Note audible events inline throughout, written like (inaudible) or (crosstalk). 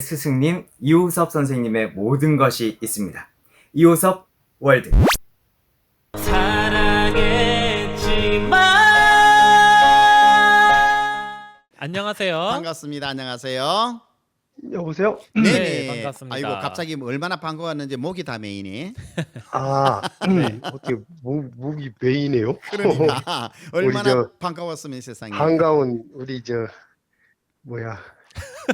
스승님 이호섭 선생님의 모든 것이 있습니다. 이호섭 월드. 안녕하세요. 반갑습니다. 안녕하세요. 여보세요? 네, 반갑습니다. 아이고 갑자기 뭐 얼마나 반가웠는지 목이 다 메이네. 아, 어떻게 목, 목이 메이네요? 그러니까 (laughs) 얼마나 저 반가웠으면 세상에. 반가운 우리 저 뭐야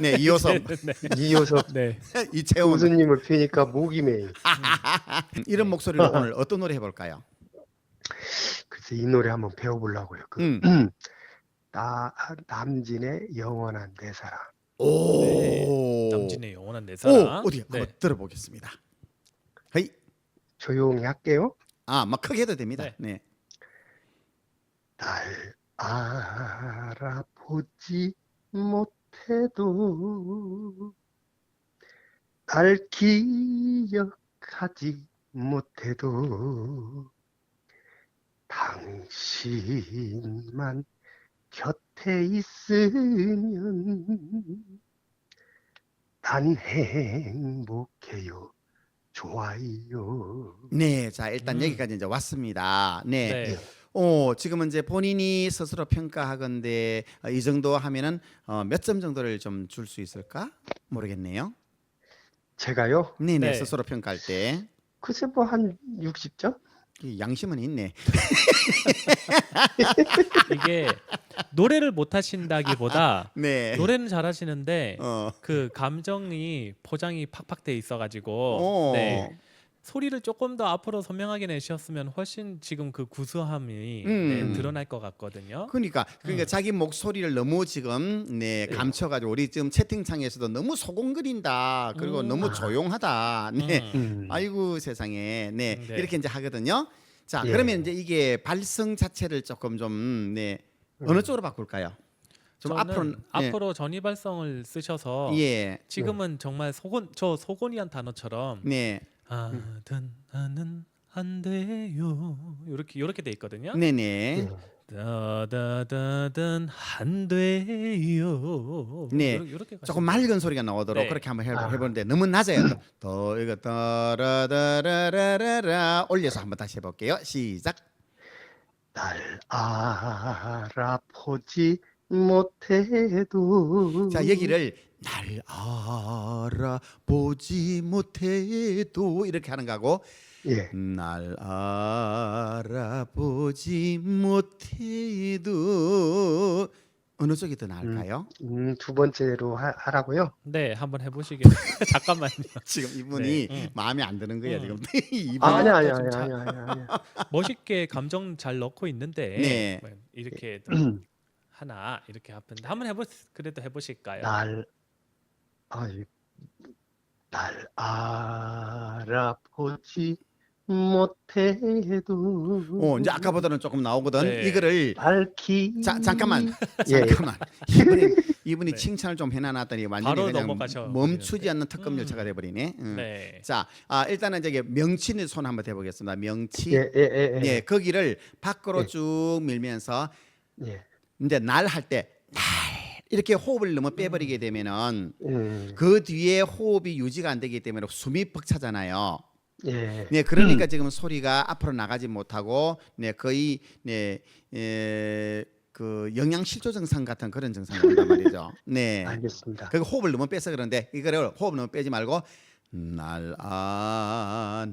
네 이호섭, 네. 이효섭 네. (laughs) 이채원 교수님을 뵈니까 목이 메이. (laughs) 이런 목소리로 오늘 어떤 노래 해볼까요? 글쎄 이 노래 한번 배워보려고요. 그 음. (clears throat) 나, 남진의 영원한 내 사랑. 오. 남진의 영원한 내오 사랑. 어디 네. 한번 들어보겠습니다. 헤이. 조용히 할게요. 아, 막 크게 해도 됩니다. 네. 네. 날 알아보지 못 해도 날 기억하지 못해도 당신만 곁에 있으면 난 행복해요 좋아요 네, 자 일단 음. 여기까지 이제 왔습니다. 네. 네. 어, 지금은 이제 본인이 스스로 평가하건데 어, 이 정도 하면은 어, 몇 점 정도를 좀 줄 수 있을까? 모르겠네요. 제가요 네, 네, 네. 스스로 평가할 때 글쎄 뭐 한 60점? 이 양심은 있네. (laughs) 이게 노래를 못 하신다기보다 (laughs) 네. 노래는 잘 하시는데 어. 그 감정이 포장이 팍팍 돼 있어 가지고 어. 네. 소리를 조금 더 앞으로 선명하게 내셨으면 훨씬 지금 그 구수함이 음. 네, 드러날 것 같거든요. 그러니까 그러니까 음. 자기 목소리를 너무 지금 네, 감춰가지고 우리 지금 채팅창에서도 너무 소곤거린다 그리고 음. 너무 아. 조용하다 네 음. 음. 아이고 세상에 네, 네. 이렇게 이제 하거든요 자 예. 그러면 이제 이게 발성 자체를 조금 좀네 어느 음. 쪽으로 바꿀까요 좀 저는 앞으로 네. 앞으로 전이 발성을 쓰셔서 예 지금은 정말 소곤 저 소곤이한 단어처럼 네. 아든 나는 안 돼요 이렇게 이렇게 돼 있거든요. 네네 음. 다다다든 안 돼요. 네. 조금 맑은 소리가 나오도록 네. 그렇게 한번 해, 아. 해보는데 너무 낮아요 또. 더 이거 따라다라라라 올려서 한번 다시 해볼게요 시작 날 알아보지 못해도 자 여기를 날 알아보지 못해도 이렇게 하는 거고 예 날 알아보지 못해도 어느 쪽이 더 나을까요? 음, 두 번째로 하, 하라고요 네 한번 해보시겠어요. (laughs) 잠깐만요. (laughs) 지금 이분이 네. 음. 마음에 안 드는 거야 음. 지금 이분 아, (laughs) 아니 아니 좀 아니 자- 아니 아니 멋있게 감정 잘 넣고 있는데 네. 뭐 이렇게 또 음. 하나 이렇게 하는데 한번 해보 그래도 해보실까요? 날 아이 날 알아보지 못해도 어 이제 아까보다는 조금 나오거든 네. 이거를 밝히 자 잠깐만 예, 예. 잠깐만 이분이 (laughs) 이분이 네. 칭찬을 좀 해놔놨더니 완전히 바로 그냥 넘어가셔 멈추지 않는 특급 음. 열차가 돼버리네. 음. 네. 자, 아, 일단은 저기 명치는 손 한번 해보겠습니다. 명치. 예, 예, 예, 예, 거기를 밖으로 예. 쭉 밀면서 예. 이제 날 할 때 날 이렇게 호흡을 너무 빼버리게 되면은 음, 그 뒤에 호흡이 유지가 안 되기 때문에 숨이 벅차잖아요. 예. 네, 그러니까 지금 소리가 앞으로 나가지 못하고 네 거의 네. 에, 그 영양실조 증상 같은 그런 증상이 온단 말이죠. (laughs) 네. 알겠습니다. 그 호흡을 너무 빼서 그런데 이거를 호흡 너무 빼지 말고 날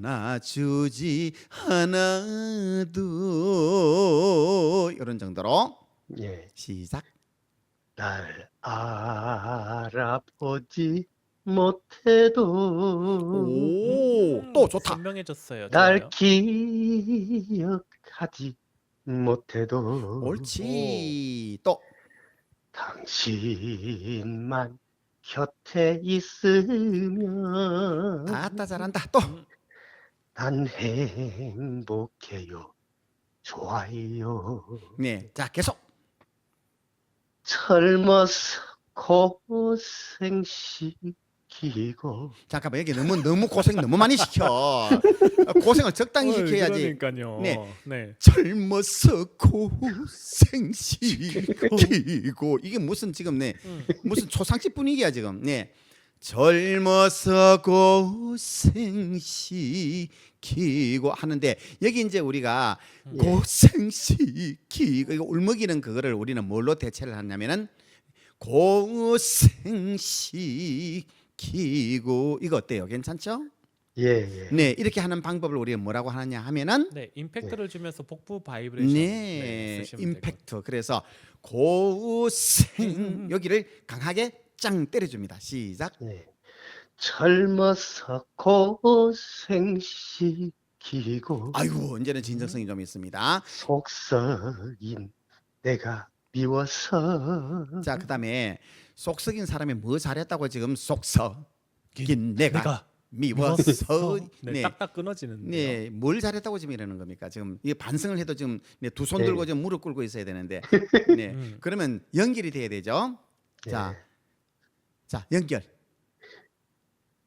안아주지 않아도 이런 정도로 예. 시작. 날 알아보지 못해도 오, 또 좋다. 선명해졌어요. 날. 기억하지 못해도 옳지. 또 당신만 곁에 있으면 아따 잘한다. 또 난 행복해요 좋아요 네, 자 계속. 젊어서 고생시키고 잠깐만 여기 너무 너무 고생 너무 많이 시켜. 고생을 적당히 시켜야지. 그러니까요. 네. 네. 젊어서 고생시키고 (laughs) 이게 무슨 지금 네 음. 무슨 초상집 분위기야 지금 네 젊어서 고생시키고 하는데 여기 이제 우리가 예. 고생시키고 이거 울먹이는 그거를 우리는 뭘로 대체를 하냐면은 고생시키고 이거 어때요? 괜찮죠? 예, 예. 네 이렇게 하는 방법을 우리가 뭐라고 하느냐 하면은 네, 임팩트를 주면서 복부 바이브레이션 네, 쓰시면 되고. 임팩트. 그래서 고생 여기를 강하게 짱 때려줍니다. 시작. 예. 젊어서 고생시키고 아이고 이제는 진정성이 좀 있습니다. 속썩인 내가 미워서 자 그다음에 속썩인 사람이 뭐 잘했다고 지금 속썩인 내가, 내가 미워서 네, 네. 딱딱 끊어지는. 네, 뭘 잘했다고 지금 이러는 겁니까? 지금 이 반성을 해도 지금 네, 두손 네. 들고 지금 무릎 꿇고 있어야 되는데, (laughs) 네, 음. 그러면 연결이 돼야 되죠. 자, 예. 자 연결.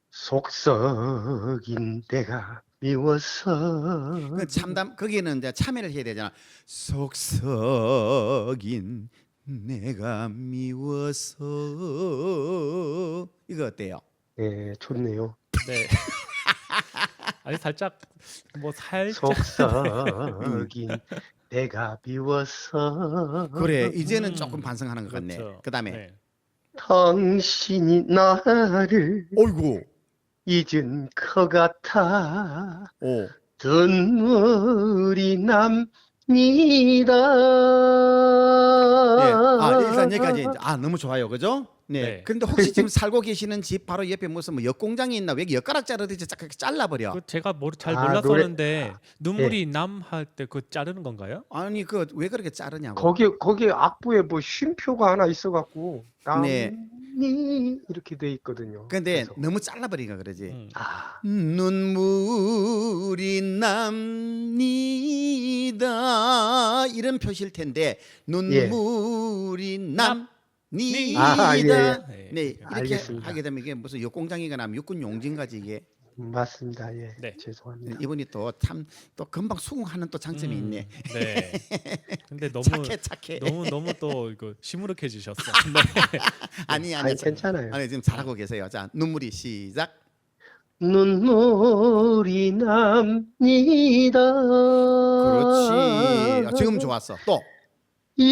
속썩인 내가 미워서 그 참담 거기는 이제 참여를 해야 되잖아. 속썩인 내가 미워서 이거 어때요? 예, 좋네요. 네. (laughs) 아니 살짝 뭐 살짝 속썩인 내가 미워서 그래 이제는 음, 조금 반성하는 것 같네. 그렇죠. 그다음에 네. 당신이 나를 어이구 잊은 것 같아 오 눈물이 납니다. 네. 아 일단 여기까지 이제- 아 너무 좋아요, 그죠? 네. 네. 그런데 혹시 지금 살고 계시는 집 바로 옆에 무슨 뭐 엿공장이 있나? 왜 엿가락 자르듯이 쫙 이렇게 잘라버려? 그 제가 뭐잘 아, 몰랐었는데 예. 눈물이 남 할 때 그 자르는 건가요? 아니 그 왜 그렇게 자르냐고? 거기 거기 악보에 뭐 쉼표가 하나 있어갖고 네. 남이 이렇게 돼 있거든요. 근데 그래서. 너무 잘라버리니까 그러지. 음. 아, 눈물이 납니다 이런 표시일 텐데 눈물이 납 니다 아, 예, 예. 네. 네 이렇게 알겠습니다. 하게 되면 이게 무슨 육공장이거나 육군 용진가지 이게 맞습니다. 예, 네. 죄송합니다. 이분이 또 참 또 금방 수긍하는 또 장점이 음, 있네 네. (laughs) 근데 너무 착해 착해 너무 너무 또 이거 시무룩해지셨어. 네. (laughs) 아니 아니 아니 괜찮아요. 아니 지금 잘하고 계세요 자 눈물이 시작 눈물이 납니다. 그렇지 아, 지금 좋았어 또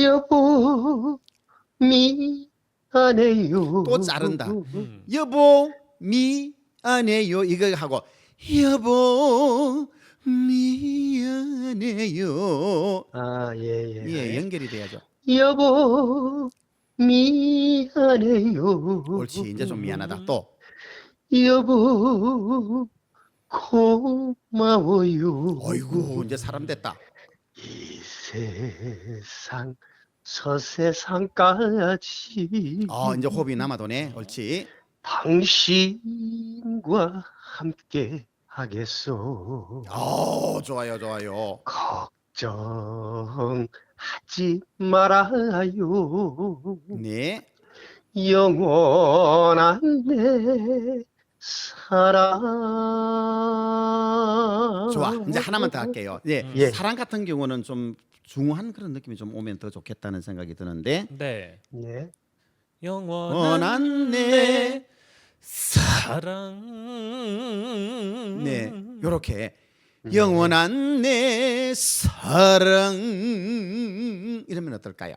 여보 미안해요. 또 자른다. 음. 여보 미안해요 이거 하고 여보 미안해요 아, 예, 예. 예 연결이 돼야죠 여보 미안해요. 옳지 이제 좀 미안하다 또 여보 고마워요. 어이구 이제 사람 됐다 이 세상 저 세상까지 어 이제 호흡이 남아도네 옳지 당신과 함께 하겠소. 어 좋아요 좋아요 걱정하지 말아요. 네 영원한 내 사랑. 좋아 이제 하나만 더 할게요 예, 음. 예. 사랑 같은 경우는 좀 중후한 그런 느낌이 좀 오면 더 좋겠다는 생각이 드는데 네. 예. 영원한 원한 내 내 사랑. 네, 요렇게 음. 영원한 내 사랑 이러면 어떨까요?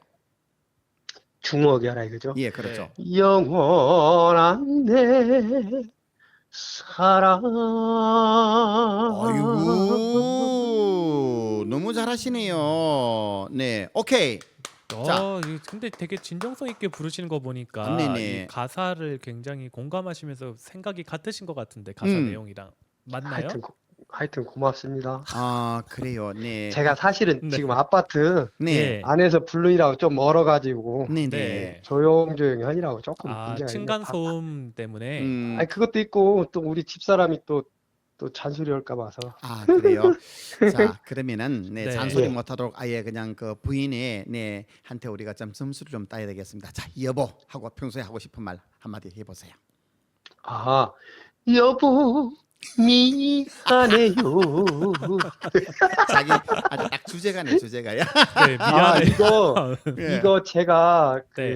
하나 이거죠? 예, 그렇죠. 영원한 내 사랑. 아이고 너무 잘하시네요. 네, 오케이. 자. 어, 이거 근데 되게 진정성 있게 부르시는 거 보니까 네네. 이 가사를 굉장히 공감하시면서 생각이 같으신 것 같은데 가사 음. 내용이랑 맞나요? 하여튼, 고- 하여튼 고맙습니다. 아 그래요. 네, 제가 사실은 네. 지금 아파트 네, 예. 안에서 부르느라고 좀 멀어가지고 네, 네. 네. 조용조용히 하느라고 조금 아 문제가 층간. 소음 때문에 음, 아니 그것도 있고 또 우리 집사람이 또 또 잔소리 할까 봐서 아 그래요. (laughs) 자 그러면은 네, 네. 잔소리 예. 못하도록 아예 그냥 그 부인의 네 한테 우리가 좀 점수를 좀 따야 되겠습니다. 자 여보 하고 평소에 하고 싶은 말 한마디 해보세요. 아 여보 미안해요. (laughs) 자기 아주 딱 주제가네 주제가야. 네, 아 미안해. 이거 예. (laughs) 이거 제가 네.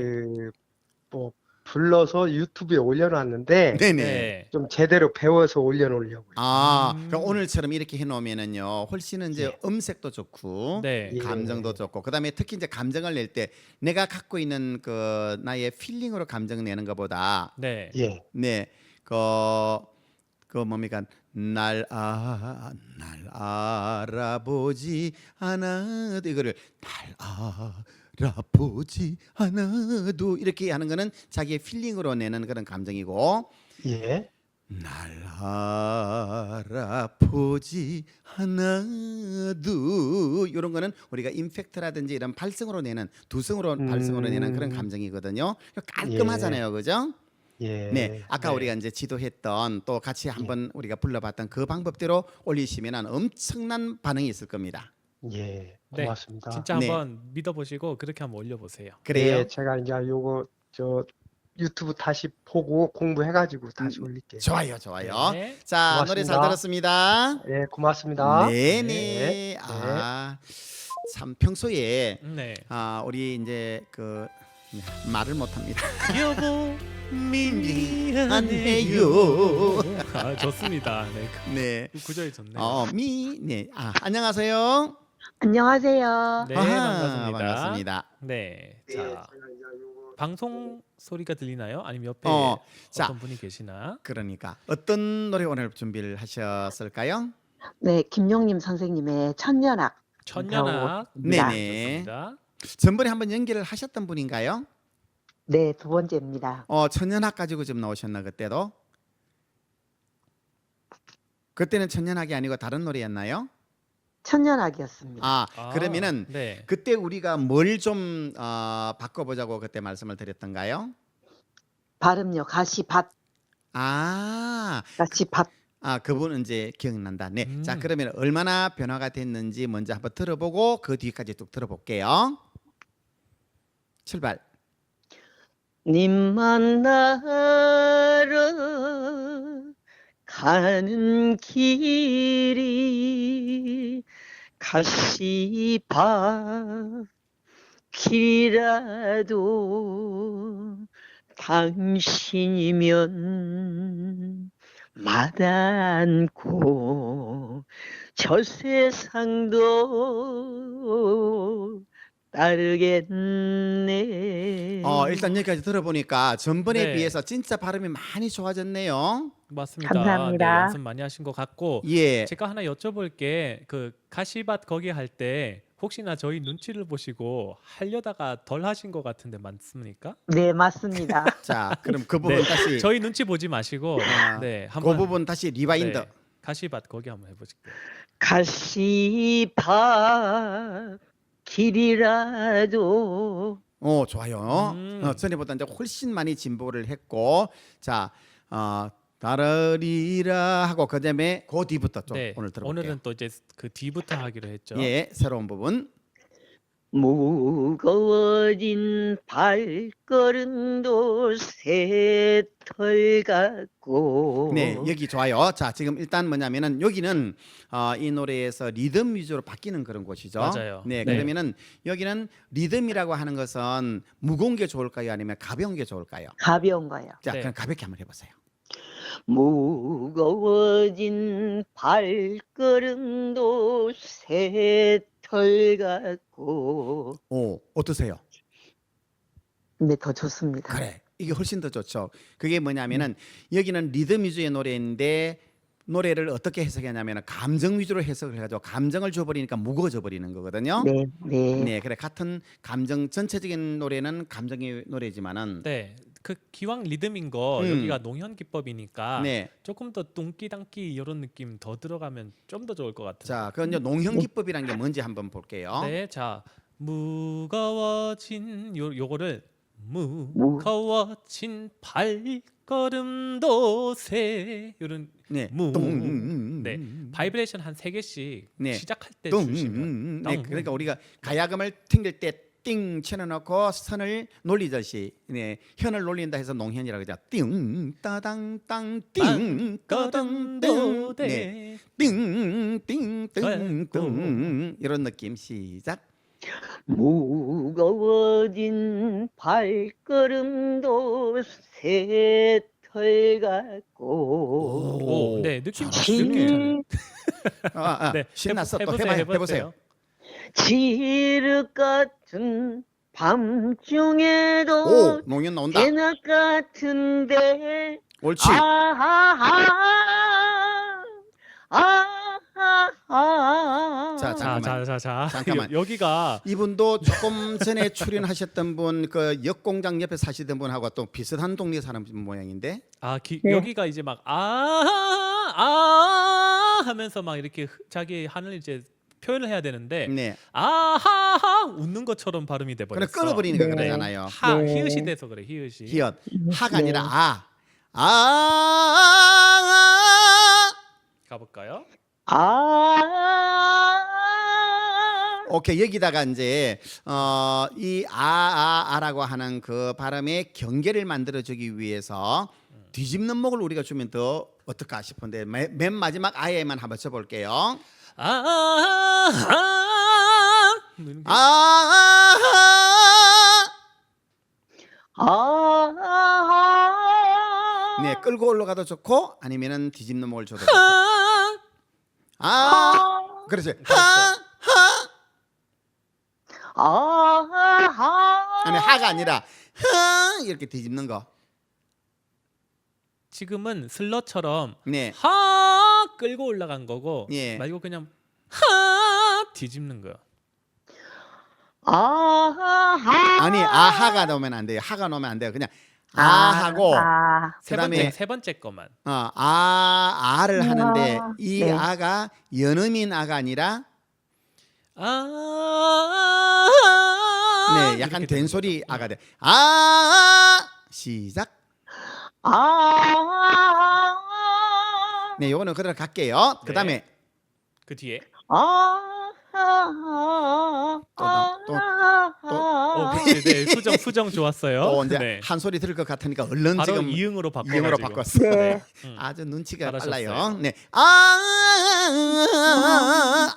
그뭐 불러서 유튜브에 올려놨는데 네네. 네. 좀 제대로 배워서 올려놓으려고요. 아, 음. 그럼 오늘처럼 이렇게 해놓으면은요, 훨씬은 이제 예. 음색도 좋고, 네. 예. 감정도 좋고, 그다음에 특히 이제 감정을 낼 때 내가 갖고 있는 그 나의 필링으로 감정 내는 것보다, 네. 예. 네, 그, 그 뭡니까, 날 아, 날 알아보지 않아도 이거를 날 알아보지 않아도 이렇게 하는 거는 자기의 필링으로 내는 그런 감정이고. 예. 날 알아보지 않아도 이런 거는 우리가 임팩트라든지 이런 발성으로 내는 두성으로 발성으로 내는 그런 음. 감정이거든요. 깔끔하잖아요, 그죠? 예. 네, 아까 네. 우리가 이제 지도했던 또 같이 한번 우리가 불러봤던 그 방법대로 올리시면 엄청난 반응이 있을 겁니다. 예. 네. 고맙습니다. 진짜 네. 한번 믿어보시고 그렇게 한번 올려보세요. 그래요? 예, 제가 이제 요거 저 유튜브 다시 보고 공부해가지고 다시 음, 올릴게요. 좋아요, 좋아요. 네. 자, 노래 잘 고맙습니다. 들었습니다. 예, 고맙습니다. 네 네. 네. 아, 참 평소에 네. 아 우리 이제 그 말을 못합니다. 여보 (laughs) 미안해요. 아 좋습니다. 네. 네. 그 구절이 좋네요. 어, 미, 네. 아, 안녕하세요. 안녕하세요. 네, 아하, 반갑습니다. 반갑습니다. 네. 예, 자, 방송 소리가 들리나요? 아니면 옆에 어, 어, 자, 떤 분이 계시나? 그러니까 어떤 노래 오늘 준비를 하셨을까요? 네, 김용림 선생님의 천년악. 천년악. 배워봅니다. 네네. 좋습니다. 전번에 한번 연기를 하셨던 분인가요? 네, 두 번째입니다. 어, 천년학 가지고 좀 나오셨나 그때도? 그때는 천년학이 아니고 다른 노래였나요? 천년악이었습니다. 아, 아, 그러면은 네. 그때 우리가 뭘 좀 어, 바꿔보자고 그때 말씀을 드렸던가요? 발음요, 가시밭, 아, 가시밭. 아 그분은 이제 기억난다. 네. 음. 자 그러면 얼마나 변화가 됐는지 먼저 한번 들어보고 그 뒤까지 쭉 들어볼게요. 출발. 님 만나러 가는 길이 가시밭 길이라도 당신이면 마다않고 저 세상도 따르겠네. 어 일단 여기까지 들어보니까 전번에 네. 비해서 진짜 발음이 많이 좋아졌네요. 맞습니다. 감사합니다. 네, 연습 많이 하신 것 같고 예. 제가 하나 여쭤볼 게 그 가시밭 거기 할 때 혹시나 저희 눈치를 보시고 하려다가 덜 하신 것 같은데 맞습니까? 네, 맞습니다. (laughs) 자 그럼 그 부분 네. 다시 저희 눈치 보지 마시고 아, 네 그 한번 부분 다시 리와인드. 네, 가시밭 거기 한번 해보실게요. 가시밭 길이라도 어 좋아요. 음. 어, 전에보다 이제 훨씬 많이 진보를 했고 자 어, 다르리라 하고 그다음에 그 뒤부터 좀 네 오늘 들어볼게요. 오늘은 또 이제 그 뒤부터 하기로 했죠. 예 새로운 부분. 무거워진 발걸음도 새털 같고 네 여기 좋아요. 자 지금 일단 뭐냐면은 여기는 어, 이 노래에서 리듬 위주로 바뀌는 그런 곳이죠. 맞아요. 네, 네. 그러면은 여기는 리듬이라고 하는 것은 무거운 게 좋을까요, 아니면 가벼운 게 좋을까요? 가벼운 거예요. 자 네. 그럼 가볍게 한번 해보세요. 무거워진 발걸음도 새 털 같고 오 어떠세요? 네, 더 좋습니다. 그래 이게 훨씬 더 좋죠. 그게 뭐냐면은 여기는 리듬 위주의 노래인데 노래를 어떻게 해석하냐면 감정 위주로 해석을 해가지고 감정을 줘버리니까 무거워져 버리는 거거든요. 네, 네. 네, 그래 같은 감정 전체적인 노래는 감정의 노래지만은 네. 그 기왕 리듬인 거 음. 여기가 농현 기법이니까 네, 조금 더 뚱기당기 이런 느낌 더 들어가면 좀 더 좋을 것 같아요. 자 그건 이제 농형 기법이라는 게 뭔지 한번 볼게요. 네, 자 무거워진 요 요거를 무거워진 발걸음도 새 요런 네, 무. 똥, 네, 바이브레이션 한 세 개씩 네. 시작할 때 똥, 주시면 네, 똥. 그러니까 우리가 가야금을 튕길 때 띵 쳐놓고 선을 놀리듯이 네, 현을 놀린다 해서 농현이라고 하죠. 띵 따당 땅띵 따당 네. 돼. 띵띵띵띵 이런 느낌 시작. 무거워진 발걸음도 새털 같고 오, 네 느낌 자, 좋네요. 아, 아, 네, 신났어. 또 해보세요, 해봐요. 해보세요. 지륵 같은 밤중에도 오, 농현 나온다. 대낮 같은데 옳지. 아하하 아하하 자, 자, 잠깐만. 자, 자, 자. 잠깐만. 여, 기가 이분도 조금 전에 출연하셨던 분, 그 역공장 옆에 사시던 분하고 또 비슷한 동네 사람 모양인데. 아 기, 네. 여기가 이제 막 아, 아 하면서 막 이렇게 흐- 자기 하늘 이제 표현을 해야 되는데 네. 아하하 웃는 것처럼 발음이 돼 그래 버렸어. 끊어버리니까 네. 그러잖아요. 하 네. 히읗이 돼서 그래 히읗이. 히읗. 하가 네. 아니라 아. 아. 가볼까요? 아 오케이 여기다가 이제 어 이 아, 아, 아라고 하는 그 발음의 경계를 만들어 주기 위해서 뒤집는 목을 우리가 주면 더 어떨까 싶은데 맨, 맨 마지막 아에만 한번 쳐볼게요. 아, 아, 아, 이렇게. 아, 아 네 끌고 올라가도 좋고 아니면은 뒤집는 목을 줘도 좋고. 아, 아, 아 그렇지. 하, 아 하 아니 하가 아니라 하 이렇게 뒤집는 거. 지금은 슬러처럼 네. 하 끌고 올라간 거고 예. 말고 그냥 하 뒤집는 거요. 아하 아니 아하가 나오면 안 돼요. 하가 나오면 안 돼요. 그냥 아하고 아, 세 그다음에- 번째 세 번째 것만. 어, 아 아를 하는데 아, 이 네. 아가 연음인 아가 아니라 아, 네 약간 이렇게 된 되는 소리 거죠. 아가 돼. 아 시작. 아 네 요거는 그대로 갈게요. 그다음에 그 뒤에 아또 나- 또- 어, 네, 네, 수정 수정 좋았어요. 또 이제 네. 한 소리 들을 것 같으니까 얼른 바로 지금 이응으로 바꿔 이응으로 바꿨어. 네. 음. 아주 눈치가 잘하셨어요. 빨라요. 네. 아,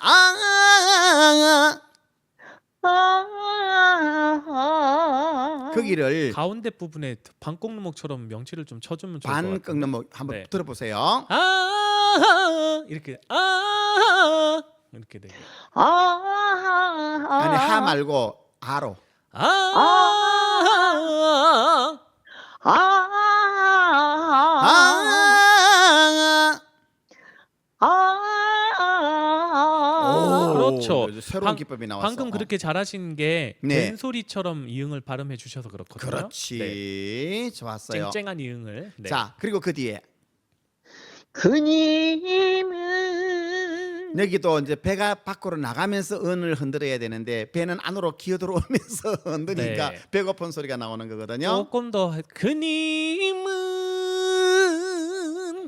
아, 아, 거기를 가운데 부분에 반 꺾는 목처럼 명치를 좀 쳐주면 좋을 것 반 같아요. 꺾는 목 한번 네. 들어보세요. 아 이렇게 아 이렇게 되고 아니 하 말고 아로. 아 아, 그렇죠. 새로운 방- 기법이 나왔어. 방금 그렇게 잘하신 게 네. 된소리처럼 이응을 발음해 주셔서 그렇거든요. 그렇지. 네. 좋았어요. 쨍쨍한 이응을. 네. 자 그리고 그 뒤에 그님은 여기도 이제 배가 밖으로 나가면서 은을 흔들어야 되는데 배는 안으로 기어 들어오면서 (laughs) 흔드니까 네. 배고픈 소리가 나오는 거거든요. 조금 더 그님은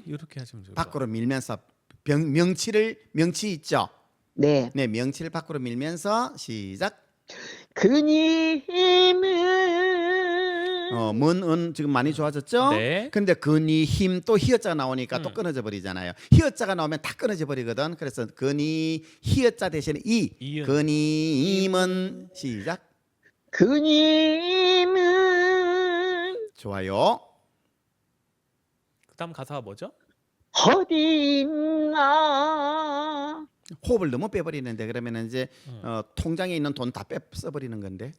이렇게 하시면 좋을 것 같아요. 밖으로 밀면서 병, 명치를 명치 있죠. 네 네, 명치를 밖으로 밀면서 시작. 그님은 어, 문은 지금 많이 좋아졌죠? 네. 근데 근이 힘 또 히읗자가 나오니까 또 음. 끊어져 버리잖아요. 히읗자가 나오면 다 끊어져 버리거든. 그래서 근이 히읗자 대신에 이 이응. 근이 임은 시작. 그님은 좋아요. 그다음 가사가 뭐죠? 어디 있나 호흡을 너무 빼버리는데 그러면 이제 음. 어, 통장에 있는 돈 다 빼 써버리는 건데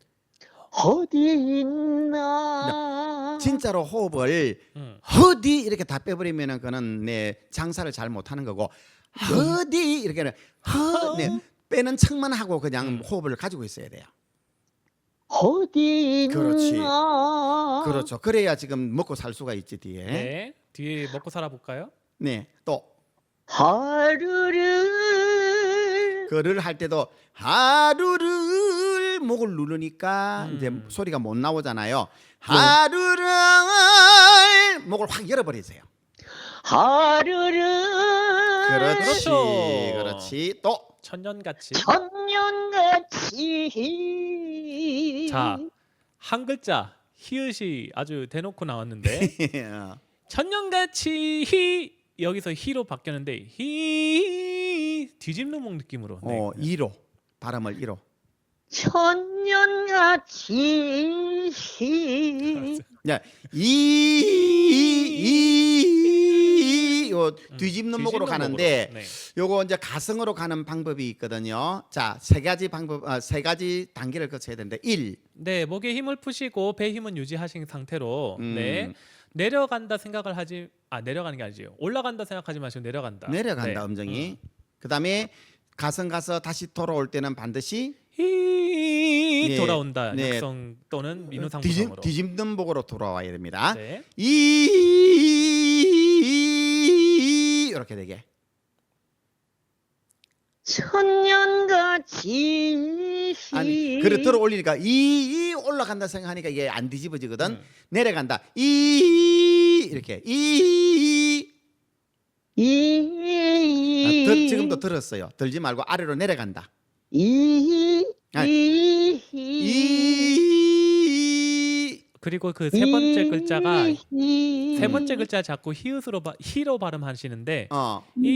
어디 있나 진짜로 호흡을 음. 허디 이렇게 다 빼버리면은 그는 내 장사를 잘 못하는 거고 허디 이렇게는 허 네, 빼는 척만 하고 그냥 음. 호흡을 가지고 있어야 돼요. 어디 있나 그렇지. 그렇죠. 그래야 지금 먹고 살 수가 있지 뒤에. 네. 네. 뒤에 먹고 살아볼까요? 또 하루를 그를 할 때도 하루를 목을 누르니까 음. 이제 소리가 못 나오잖아요. 하루를 목을 확 열어버리세요. 하루를 그렇지, 그렇죠. 그렇지. 또 천년같이. 천년같이 자, 한 글자 히읗이 아주 대놓고 나왔는데 (laughs) 천년같이 히 여기서 히로 바뀌었는데 히 뒤집는 목 느낌으로. 네. 어, 2로 발음을 2로. 천년같이 야, 이, 이, 요 뒤집는 목으로 음, 뒤집는 가는데 목으로. 네. 요거 이제 가성으로 가는 방법이 있거든요. 자, 세 가지 방법, 아, 세 가지 단계를 거쳐야 되는데 1. 네, 목에 힘을 푸시고 배 힘은 유지하신 상태로 음. 네. 내려간다 생각을 하지 아 내려가는 게 아니죠. 올라간다 생각하지 마시고 내려간다. 내려간다 네. 음정이. 그다음에 가성 가서 다시 돌아올 때는 반드시 히 네. 돌아온다. 네. 육성 또는 민우상 뒤집, 부성으로. 뒤집는 목으로 돌아와야 됩니다. 네. 이 이렇게 되게. 천년같이 아니, 그래 들어 올리니까 이, 이 올라간다 생각하니까 이게 안 뒤집어지거든. 음. 내려간다. 이 이렇게 이 아, 이 들, 지금도 들었어요. 들지 말고 아래로 내려간다. 이 아니, 이 이 그리고 그 세 번째 글자가 이 세 번째 글자 자꾸 히읗으로 바, 히로 발음하시는데 어. 이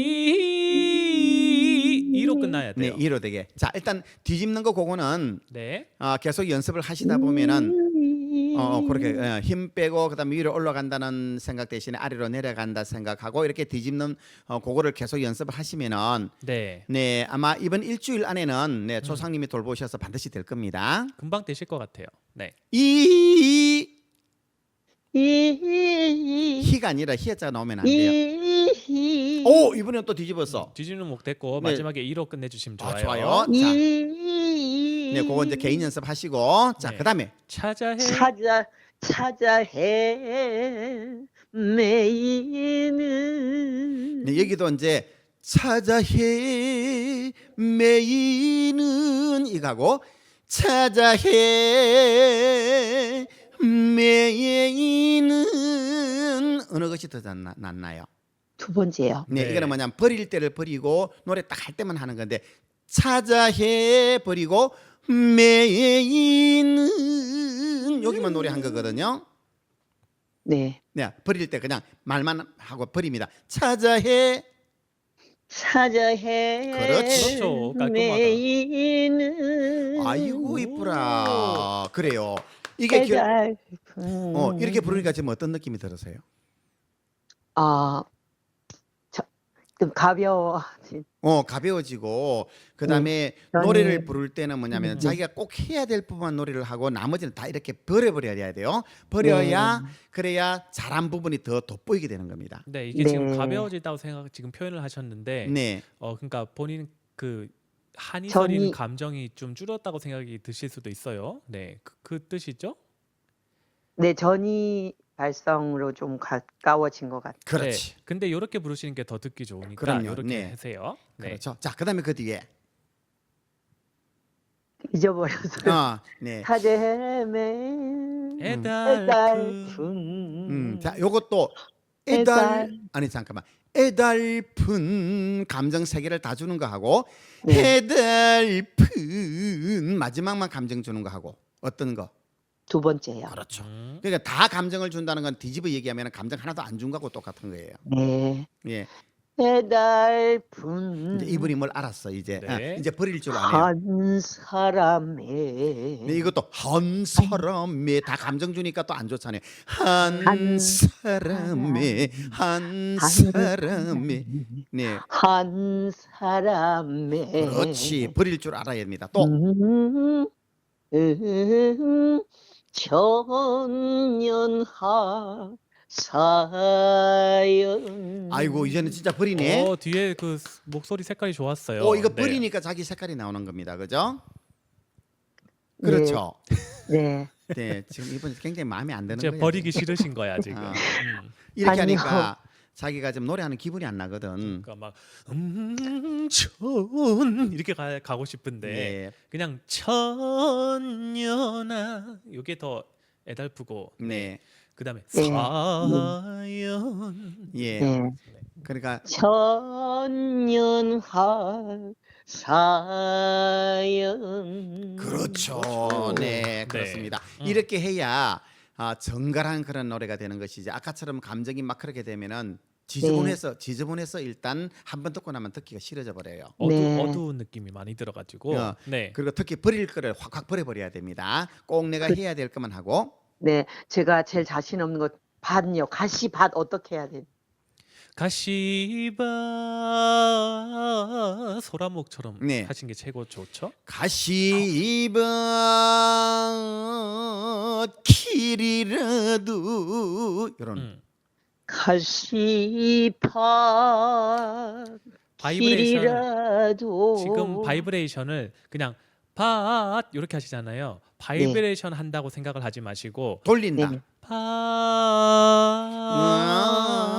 이로 끝나야 네, 돼요. 이로 되게. 자, 일단 뒤집는 거 그거는 네. 어, 계속 연습을 하시다 보면은 이 어, 어, 그렇게 어, 힘 빼고 그다음에 위로 올라간다는 생각 대신에 아래로 내려간다 생각하고 이렇게 뒤집는 어, 그거를 계속 연습을 하시면은 네. 네 아마 이번 일주일 안에는 네 조상님이 돌보셔서 반드시 될 겁니다. 금방 되실 것 같아요. 네. 이 이 히가 아니라 히자가 나오면 안 돼요. 이 오 이번엔 또 뒤집었어. 뒤지는 목 됐고 네. 마지막에 이로 끝내 주시면 아, 좋아요. 좋아요. 자, 이 네 그거 이제 개인 연습하시고 자 네. 그다음에 찾아 해 찾아 찾아 헤매이는 네, 여기도 이제 찾아 헤매이는 이가고 찾아 헤매이는 어느 것이 더 낫나, 낫나요? 두 번째요. 네, 네. 이거는 뭐냐면 버릴 때를 버리고 노래 딱 할 때만 하는 건데 찾아 해 버리고 매이는 여기만 노래한 거거든요. 네. 네, 버릴 때 그냥 말만 하고 버립니다. 찾아 해 찾아 헤매이는 그렇지. 그렇죠. 깔끔하다. 아이고 이쁘라. 그래요. 이게 겨, 어, 이렇게 부르니까 지금 어떤 느낌이 들으세요? 아, 저, 좀 가벼워. 어, 가벼워지고 그다음에 저는- 노래를 부를 때는 뭐냐면 음. 자기가 꼭 해야 될 부분만 노래를 하고 나머지는 다 이렇게 버려버려야 돼요. 버려야 그래야 잘한 부분이 더 돋보이게 되는 겁니다. 네, 이게 지금 네. 가벼워지다고 생각 지금 표현을 하셨는데 네. 어 그러니까 본인 그 한이 서린 전이- 감정이 좀 줄었다고 생각이 드실 수도 있어요. 네, 그, 그 뜻이죠? 네, 전이 발성으로 좀 가까워진 것 같아요. 그렇지. 네, 근데 이렇게 부르시는 게 더 듣기 좋으니까 그럼요. 이렇게 네. 하세요. 네. 그렇죠. 자, 그다음에 그 뒤에 잊어버렸어요. 어, 네. 찾아 헤매 애달픈 애달픈 음, 자, 요것도 애달 애달. 아니 잠깐만. 애달픈 감정 세 개를 다 주는 거 하고 네. 애달픈 마지막만 감정 주는 거 하고 어떤 거? 두 번째요. 그렇죠. 음. 그러니까 다 감정을 준다는 건 뒤집어 얘기하면 감정 하나도 안 준 거하고 똑같은 거예요. 네. 예. 애달픈 이제 이분이 뭘 알았어 이제 네. 아, 이제 버릴 줄 아네요. 한 사람의 네, 이것도 한 사람의 다 감정 주니까 또 안 좋잖아요. 한 한 사람의 한한 사람의 네 한 사람의 그렇지 버릴 줄 알아야 됩니다. 또 음, 음, 천년하 사연 아이고 이제는 진짜 버리네. 어 뒤에 그 스- 목소리 색깔이 좋았어요. 어 이거 네. 버리니까 자기 색깔이 나오는 겁니다. 그죠? 네. 그렇죠. 네. (laughs) 네 지금 이분 굉장히 마음에 안 드는 이제 거예요. 버리기 싫으신 거야 지금. 아. 음. 이렇게 아니요. 하니까 자기가 지금 노래하는 기분이 안 나거든. 그러니까 막 음천 이렇게 가, 가고 싶은데 네. 그냥 천년아 이게 더 애달프고 네. 그다음에 네. 사연 예. 네. 그러니까 천년하 사연 그렇죠. 네, 그렇습니다. 음. 이렇게 해야 아, 정갈한 그런 노래가 되는 것이지. 아까처럼 감정이 막 그렇게 되면은 지저분해서 지저분해서 일단 한 번 듣고 나면 듣기가 싫어져 버려요. 어두, 네. 어두운 느낌이 많이 들어가지고 어, 네. 그리고 특히 버릴 거를 확확 버려버려야 됩니다. 꼭 내가 그- 해야 될 것만 하고 네, 제가 제일 자신 없는 것 밭요. 가시 밭 어떻게 해야 돼? 가시바 소라목처럼 네. 하신 게 최고 좋죠? 가시밭 길이라도 이런 음. 가시밭 바이브레이션 길이라도 지금 바이브레이션을 그냥 밭 이렇게 하시잖아요. 바이브레이션 한다고 생각을 하지 마시고 돌린다. 네. 밭 네.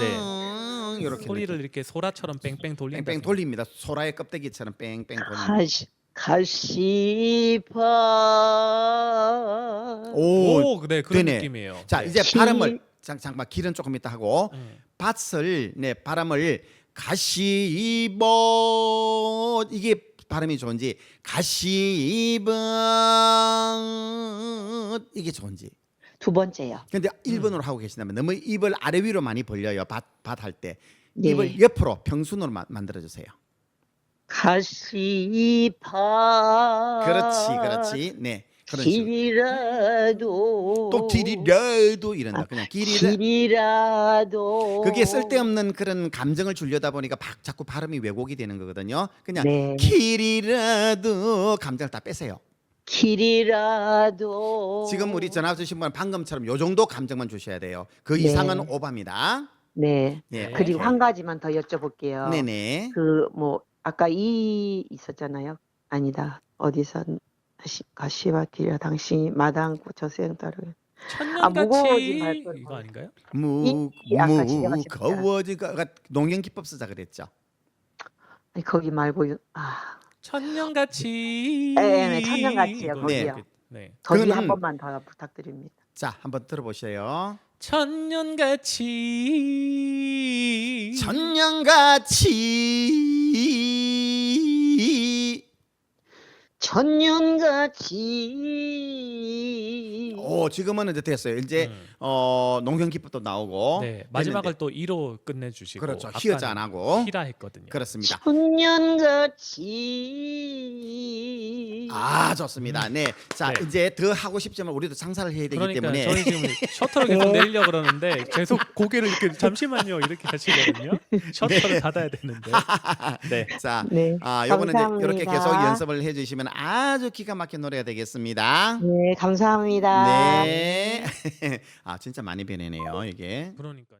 네. 이렇게 소리를 이렇게 소라처럼 뺑뺑 돌린다. 뺑뺑 돌립니다. 소라의 껍데기처럼 뺑뺑 돌립니다. 가시 가시밭 오, 오, 네 그런 되네. 느낌이에요. 자 네. 이제 길- 발음을 잠, 잠깐 길은 조금 이따 하고 음. 밭을 네 발음을 가시밭 이게 발음이 좋은지 가시밭 이게 좋은지 두 번째요. 근데 음. 1번으로 하고 계신다면 너무 입을 아래 위로 많이 벌려요 밭밭할 때 네. 입을 옆으로 평순으로 마- 만들어 주세요 가시밭 그렇지 그렇지 네 그런 식으로 길이라도 또 길이라도 이런다 그냥 길이라 길이라도 그게 쓸데없는 그런 감정을 주려다 보니까 박- 자꾸 발음이 왜곡이 되는 거거든요. 그냥 네. 길이라도 감정을 다 빼세요. 길이라도 지금 우리 전화 주신 분 방금처럼 요 정도 감정만 주셔야 돼요. 그 네. 이상은 오바입니다. 네. 네. 그리고 오케이. 한 가지만 더 여쭤볼게요. 네네. 그 뭐 아까 이 있었잖아요. 아니다. 어디서 가시, 가시밭이라 당신이 마당고 저생 따르 천년같이 발걸음. 이거 아닌가요? 무이 아까 지나가신 무거워지가 농경 기법 쓰자 그랬죠. 아니 거기 말고 아 천년같이 네, 네, 천년같이요, 이거 거기요. 이렇게, 네. 거기 그거는- 한 번만 더 부탁드립니다. 자, 한번 들어보세요. 천년같이 천년같이 천년같이 오 지금은 이제 됐어요. 이제 음. 어 농경 기법도 나오고 네, 마지막을 또 이로 끝내주시고 그렇죠. 히어자 안 하고 히라 했거든요. 그렇습니다. 천년같이 아 좋습니다. 네, 자 네. 이제 더 하고 싶지만 우리도 장사를 해야 되기 그러니까 때문에 저희 지금 셔터를 계속 (laughs) 내리려 그러는데 계속 고개를 이렇게 잠시만요 이렇게 하시거든요. (laughs) 셔터를 닫아야 되는데. 네. 자, 네. 아 요거는 이제 이렇게 계속. 연습을 해주시면 아주 기가 막힌 노래가 되겠습니다. 네, 감사합니다. 네, (laughs) 아 진짜 많이 변해네요 이게. 그러니까.